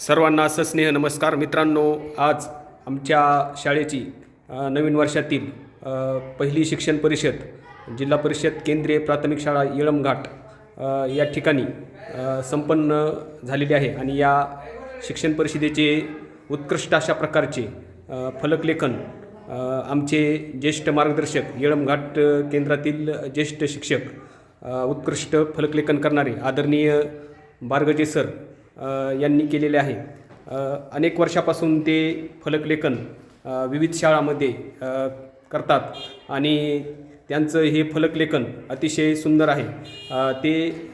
सर्वांना सस्नेह नमस्कार. मित्रांनो आज आमच्या शाळेची नवीन वर्षातील पहिली शिक्षण परिषद जिल्हा परिषद केंद्रीय प्राथमिक शाळा येळमघाट या ठिकाणी संपन्न झालेली आहे आणि या शिक्षण परिषदेचे उत्कृष्ट अशा प्रकारचे फलकलेखन आमचे ज्येष्ठ मार्गदर्शक येळमघाट केंद्रातील ज्येष्ठ शिक्षक उत्कृष्ट फलकलेखन करणारे आदरणीय बार्गजे सर यांनी केलेले आहे. अनेक वर्षापासून ते फलकलेखन विविध शाळामध्ये करतात आणि त्यांचं हे फलकलेखन अतिशय सुंदर आहे. ते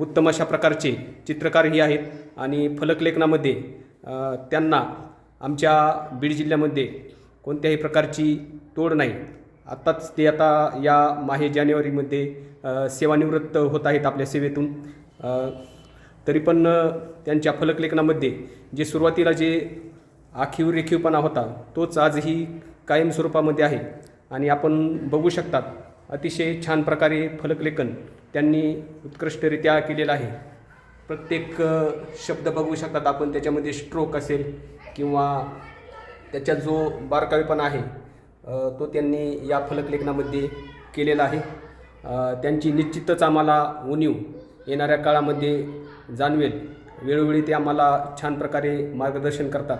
उत्तम अशा प्रकारचे चित्रकारही आहेत आणि फलकलेखनामध्ये त्यांना आमच्या बीड जिल्ह्यामध्ये कोणत्याही प्रकारची तोड नाही. आत्ताच ते आता या माहे जानेवारीमध्ये सेवानिवृत्त होत आहेत आपल्या सेवेतून. तरी पण त्यांच्या फलकलेखनामध्ये जे सुरुवातीला जे आखीव रेखीवपणा होता तोच आजही कायम स्वरूपामध्ये आहे. आणि आपण बघू शकतात अतिशय छान प्रकारे फलकलेखन त्यांनी उत्कृष्टरित्या केलेलं आहे. प्रत्येक शब्द बघू शकतात आपण त्याच्यामध्ये स्ट्रोक असेल किंवा त्याच्यात जो बारकावेपणा आहे तो त्यांनी या फलकलेखनामध्ये केलेला आहे. त्यांची निश्चितच आम्हाला उणीव येणाऱ्या काळामध्ये जाणवेल. वेळोवेळी ते आम्हाला छान प्रकारे मार्गदर्शन करतात.